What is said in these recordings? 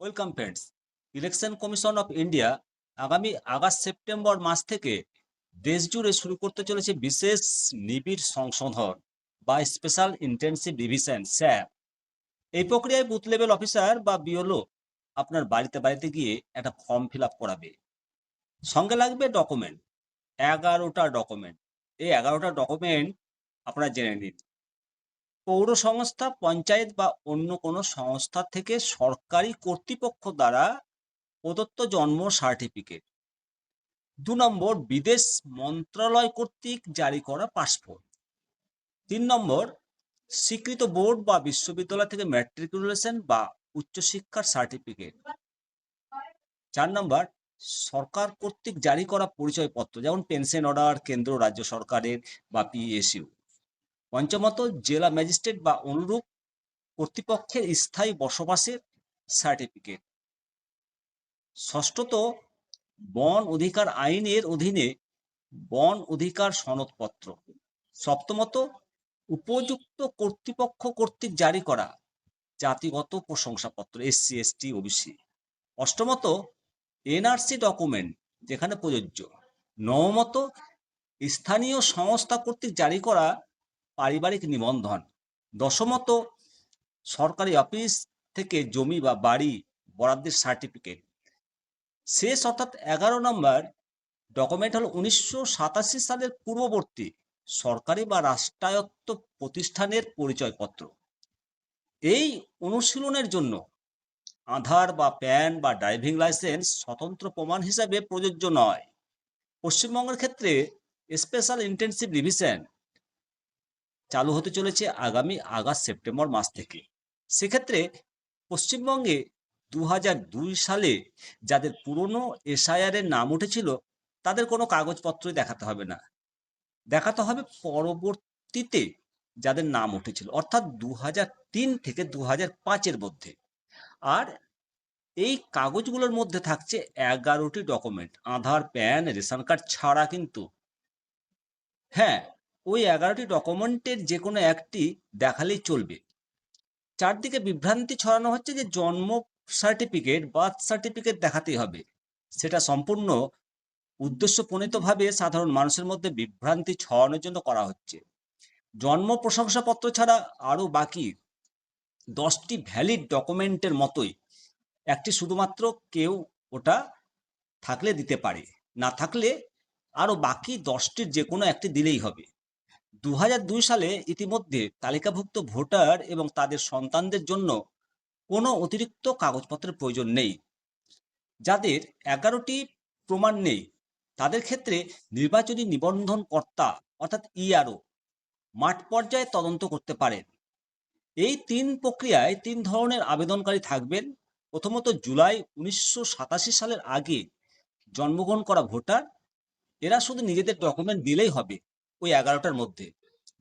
Welcome friends election commission of India আগামী August September মাস থেকে দেশ জুড়ে শুরু করতে চলেছে বিশেষ নিবিড় সংশোধন বা স্পেশাল ইন্টেন্সিভ রিভিশন স্যাপ এই প্রক্রিয়ায় বুথ লেভেল অফিসার বা বিওলো আপনার বাড়িতে বাড়িতে গিয়ে একটা ফর্ম ফিল করাবে। সঙ্গে লাগবে ডকুমেন্ট এগারোটা ডকুমেন্ট এই এগারোটা ডকুমেন্ট আপনারা জেনে নিন। পৌর সংস্থা পঞ্চায়েত বা অন্য কোনো সংস্থা থেকে সরকারি কর্তৃপক্ষ দ্বারা প্রদত্ত জন্ম সার্টিফিকেট। দু নম্বর, বিদেশ মন্ত্রণালয় কর্তৃক জারি করা পাসপোর্ট। তিন নম্বর, স্বীকৃত বোর্ড বা বিশ্ববিদ্যালয় থেকে ম্যাট্রিকুলেশন বা উচ্চশিক্ষার সার্টিফিকেট। চার নম্বর, সরকার কর্তৃক জারি করা পরিচয়পত্র, যেমন পেনশন অর্ডার কেন্দ্র, রাজ্য সরকারের বা পিএসইউ পঞ্চমত, জেলা ম্যাজিস্ট্রেট বা অনুরূপ কর্তৃপক্ষের স্থায়ী বসবাসের সার্টিফিকেট ষষ্ঠত, বন অধিকার আইনের অধীনে বন অধিকার সনদপত্র। সপ্তমত, উপযুক্ত কর্তৃপক্ষ কর্তৃক জারি করা জাতিগত প্রশংসাপত্র এসসি এসটি ওবিসি অষ্টমত এনআরসি ডকুমেন্ট যেখানে প্রযোজ্য। নবমত, স্থানীয় সংস্থা কর্তৃক জারি করা পারিবারিক নিবন্ধন। দশমত, সরকারি অফিস থেকে জমি বা বাড়ি বরাদ্দের সার্টিফিকেট শেষ অর্থাৎ এগারো নম্বর ডকুমেন্ট হল উনিশশো সাতাশি সালের পূর্ববর্তী সরকারি বা রাষ্ট্রায়ত্ত প্রতিষ্ঠানের পরিচয়পত্র। এই অনুশীলনের জন্য আধার বা প্যান বা ড্রাইভিং লাইসেন্স স্বতন্ত্র প্রমাণ হিসাবে প্রযোজ্য নয়। পশ্চিমবঙ্গের ক্ষেত্রে স্পেশাল ইন্টেনসিভ রিভিশন চালু হতে চলেছে আগামী আগস্ট, সেপ্টেম্বর মাস থেকে। সেক্ষেত্রে পশ্চিমবঙ্গে দু সালে যাদের পুরনো এসআইআর এর নাম উঠেছিল, তাদের কোনো কাগজপত্রই দেখাতে হবে না। দেখাতে হবে পরবর্তীতে যাদের নাম উঠেছিল, অর্থাৎ দু থেকে দু পাঁচের মধ্যে। আর এই কাগজগুলোর মধ্যে থাকছে এগারোটি document, Aadhaar, PAN, ration card ছাড়া কিন্তু। হ্যাঁ ওই এগারোটি ডকুমেন্টের যে কোনো একটি দেখালেই চলবে। চারদিকে বিভ্রান্তি ছড়ানো হচ্ছে যে জন্ম সার্টিফিকেট বার্থ সার্টিফিকেট দেখাতেই হবে। সেটা সম্পূর্ণ উদ্দেশ্যপ্রণীতভাবে সাধারণ মানুষের মধ্যে বিভ্রান্তি ছড়ানোর জন্য করা হচ্ছে। জন্ম প্রশংসাপত্র ছাড়া আরও বাকি দশটি ভ্যালিড ডকুমেন্টের মতোই। একটি শুধুমাত্র কেউ ওটা থাকলে দিতে পারে। না থাকলে আরও বাকি দশটির যে কোনো একটি দিলেই হবে। দু সালে ইতিমধ্যে তালিকাভুক্ত ভোটার এবং তাদের সন্তানদের জন্য কোনো অতিরিক্ত কাগজপত্রের প্রয়োজন নেই। যাদের এগারোটি প্রমাণ নেই, তাদের ক্ষেত্রে নির্বাচনী নিবন্ধন কর্তা অর্থাৎ ইআরও মাঠ পর্যায়ে তদন্ত করতে পারেন। এই তিন প্রক্রিয়ায় তিন ধরনের আবেদনকারী থাকবেন। প্রথমত জুলাই উনিশশো সাতাশি সালের আগে জন্মগ্রহণ করা ভোটার, এরা শুধু নিজেদের ডকুমেন্ট দিলেই হবে। ওই এগারোটার মধ্যে।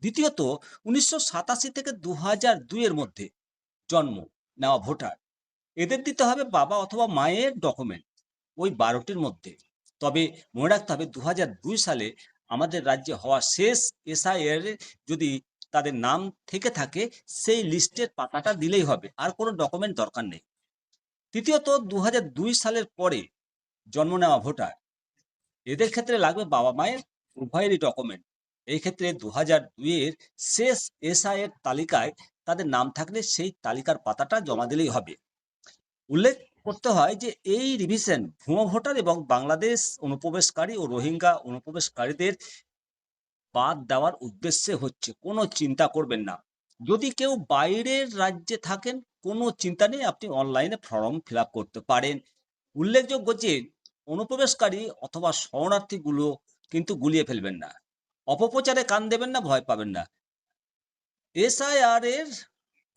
দ্বিতীয়ত, উনিশশো সাতাশি থেকে দু হাজার দুইয়ের মধ্যে জন্ম নেওয়া ভোটার। এদের দিতে হবে বাবা অথবা মায়ের ডকুমেন্ট ওই বারোটির মধ্যে। তবে মনে রাখতে হবে দু সালে আমাদের রাজ্যে হওয়া শেষ এসআইআর যদি তাদের নাম থেকে থাকে, সেই লিস্টের পাতাটা দিলেই হবে। আর কোনো ডকুমেন্ট দরকার নেই। তৃতীয়ত দু সালের পরে জন্ম নেওয়া ভোটার। এদের ক্ষেত্রে লাগবে বাবা মায়ের উভয়েরই ডকুমেন্ট এই ক্ষেত্রে দু হাজার দুইয়ের শেষ এসআইয়ের তালিকায় তাদের নাম থাকলে সেই তালিকার পাতাটা জমা দিলেই হবে। উল্লেখ করতে হয় যে এই রিভিশন ভুয়ো ভোটার এবং বাংলাদেশ অনুপ্রবেশকারী ও রোহিঙ্গা অনুপ্রবেশকারীদের বাদ দেওয়ার উদ্দেশ্যে হচ্ছে, কোনো চিন্তা করবেন না। যদি কেউ বাইরের রাজ্যে থাকেন, কোনো চিন্তা নেই, আপনি অনলাইনে ফর্ম ফিল করতে পারেন। উল্লেখযোগ্য যে অনুপ্রবেশকারী অথবা শরণার্থীগুলো কিন্তু গুলিয়ে ফেলবেন না। অপপ্রচারে কান দেবেন না, ভয় পাবেন না। এসআইআর এর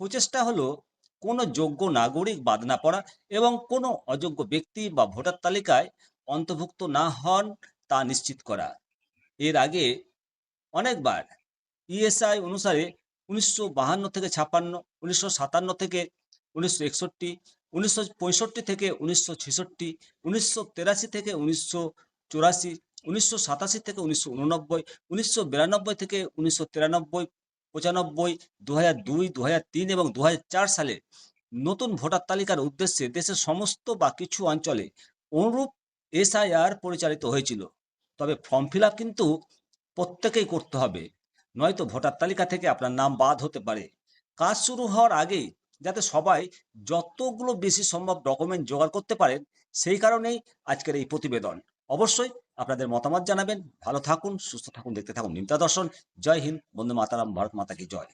প্রচেষ্টা হলো কোনো যোগ্য নাগরিক বাদ না পড়া এবং কোনো অযোগ্য ব্যক্তি বা ভোটার তালিকায় অন্তর্ভুক্ত না হন তা নিশ্চিত করা। এর আগে অনেকবার ইএসআই অনুসারে উনিশশো বাহান্ন থেকে ছাপ্পান্ন, উনিশশো সাতান্ন থেকে উনিশশো একষট্টি, উনিশশো পঁয়ষট্টি থেকে উনিশশো ছেষট্টি, উনিশশো তেরাশি থেকে উনিশশো চুরাশি উনিশশো সাতাশি থেকে উনিশশো উননব্বই, উনিশশো থেকে উনিশশো তিরানব্বই, পঁচানব্বই হাজার দুই তিন এবং দু হাজার চার সালে নতুন ভোটার তালিকার উদ্দেশ্যে দেশের সমস্ত বা কিছু অঞ্চলে অনুরূপ এসআইআর পরিচালিত হয়েছিল। তবে ফর্ম ফিল কিন্তু প্রত্যেকেই করতে হবে, নয়তো ভোটার তালিকা থেকে আপনার নাম বাদ হতে পারে। কাজ শুরু হওয়ার আগেই যাতে সবাই যতগুলো বেশি সম্ভব ডকুমেন্ট জোগাড় করতে পারেন, সেই কারণেই আজকের এই প্রতিবেদন। অবশ্যই আপনাদের মতামত জানাবেন। ভালো থাকুন, সুস্থ থাকুন, দেখতে থাকুন নিমতা দর্শন। জয় হিন্দ বন্ধু মাতারাম, ভারত মাতাকে জয়।